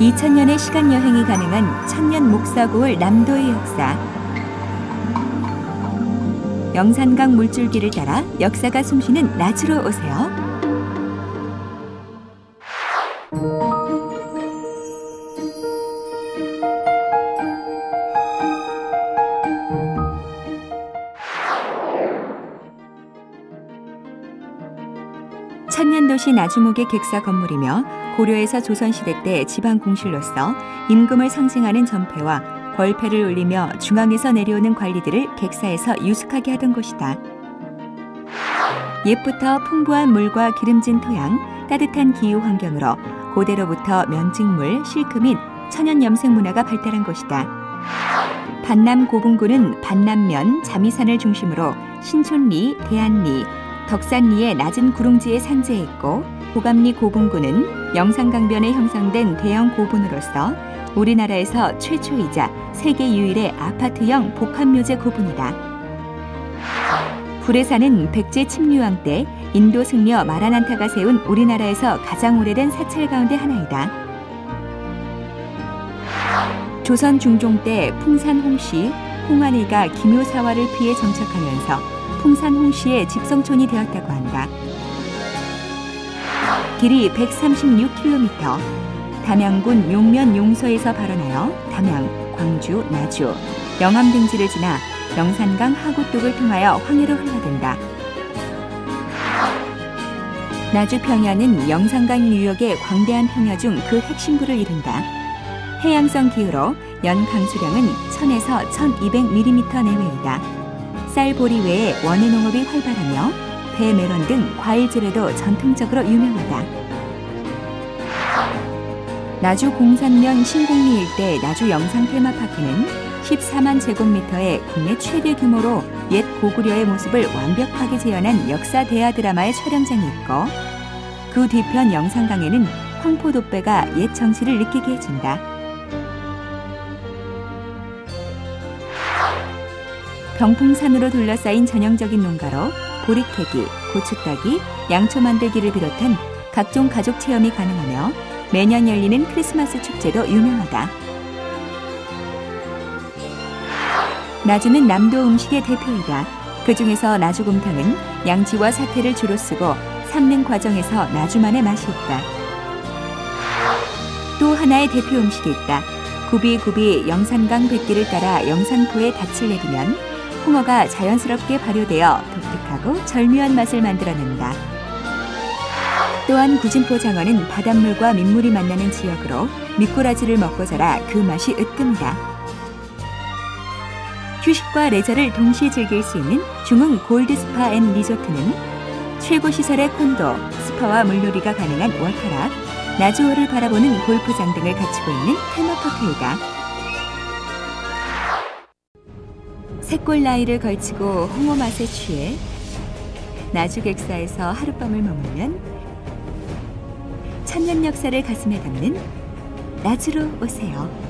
2000년의 시간 여행이 가능한 천년 목사고을 남도의 역사. 영산강 물줄기를 따라 역사가 숨쉬는 낮으로 오세요. 천년도시 나주목의 객사 건물이며 고려에서 조선시대 때 지방 공실로서 임금을 상징하는 전패와 벌패를 울리며 중앙에서 내려오는 관리들을 객사에서 유숙하게 하던 곳이다. 옛부터 풍부한 물과 기름진 토양, 따뜻한 기후 환경으로 고대로부터 면직물, 실크 및 천연 염색 문화가 발달한 곳이다. 반남 고분군은 반남면, 자미산을 중심으로 신촌리, 대안리, 덕산리의 낮은 구릉지에 산재해 있고 고감리 고분군은 영산강변에 형성된 대형 고분으로서 우리나라에서 최초이자 세계 유일의 아파트형 복합묘제 고분이다. 불에 사는 백제 침류왕 때 인도 승려 마라난타가 세운 우리나라에서 가장 오래된 사찰 가운데 하나이다. 조선 중종 때 풍산 홍씨 홍한이가 기묘사화를 피해 정착하면서 풍산 홍시의 집성촌이 되었다고 한다. 길이 136km, 담양군 용면 용서에서 발원하여 담양, 광주, 나주, 영암 등지를 지나 영산강 하구뚝을 통하여 황해로 흘러든다. 나주 평야는 영산강 유역의 광대한 평야 중 그 핵심부를 이룬다. 해양성 기후로 연 강수량은 1000에서 1200mm 내외이다. 쌀 보리 외에 원예 농업이 활발하며 배, 메론 등 과일질에도 전통적으로 유명하다. 나주 공산면 신곡리 일대 나주 영상 테마파크는 14만 제곱미터의 국내 최대 규모로 옛 고구려의 모습을 완벽하게 재현한 역사 대하 드라마의 촬영장이 있고 그 뒤편 영상강에는 황포도배가 옛 정치를 느끼게 해준다. 병풍산으로 둘러싸인 전형적인 농가로 보리캐기, 고추 따기, 양초 만들기를 비롯한 각종 가족 체험이 가능하며 매년 열리는 크리스마스 축제도 유명하다. 나주는 남도 음식의 대표이다. 그 중에서 나주곰탕은 양지와 사태를 주로 쓰고 삶는 과정에서 나주만의 맛이 있다. 또 하나의 대표 음식이 있다. 구비구비 영산강 백기를 따라 영산포에 닻을 내리면 홍어가 자연스럽게 발효되어 독특하고 절묘한 맛을 만들어낸다. 또한 구진포 장어는 바닷물과 민물이 만나는 지역으로 미꾸라지를 먹고 자라 그 맛이 으뜸이다. 휴식과 레저를 동시에 즐길 수 있는 중흥 골드 스파 앤 리조트는 최고 시설의 콘도, 스파와 물놀이가 가능한 워터락, 나주호를 바라보는 골프장 등을 갖추고 있는 테마파크이다. 새골 나이를 걸치고 홍어 맛에 취해 나주객사에서 하룻밤을 머물면 천년 역사를 가슴에 담는 나주로 오세요.